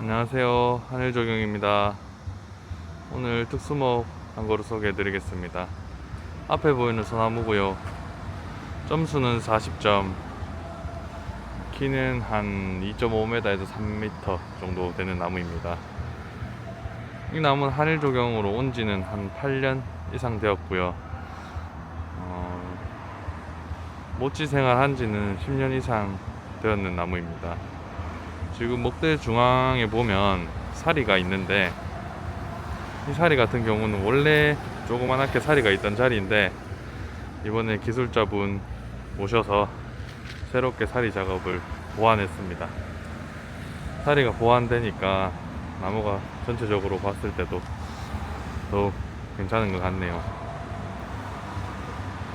안녕하세요. 하늘조경입니다. 오늘 특수목 한 그루 소개해 드리겠습니다. 앞에 보이는 소나무고요. 점수는 40점. 키는 한 2.5m에서 3m 정도 되는 나무입니다. 이 나무는 하늘조경으로 온 지는 한 8년 이상 되었고요. 어, 모찌 생활한 지는 10년 이상 되었는 나무입니다. 지금 목대 중앙에 보면 사리가 있는데 이 사리 같은 경우는 원래 조그만하게 사리가 있던 자리인데 이번에 기술자분 오셔서 새롭게 사리 작업을 보완했습니다. 사리가 보완되니까 나무가 전체적으로 봤을 때도 더욱 괜찮은 것 같네요.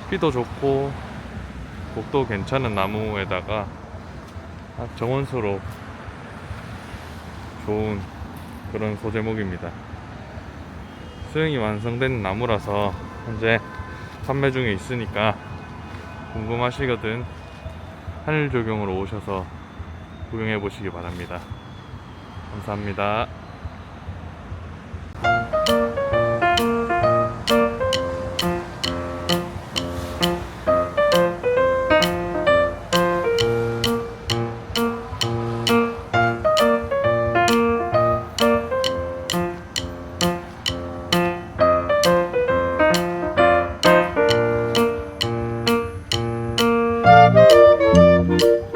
피도 좋고 곡도 괜찮은 나무에다가 아, 정원수로 좋은 그런 소제목입니다. 수영이 완성된 나무라서 현재 판매 중에 있으니까 궁금하시거든 하늘 조경으로 오셔서 구경해 보시기 바랍니다. 감사합니다. Música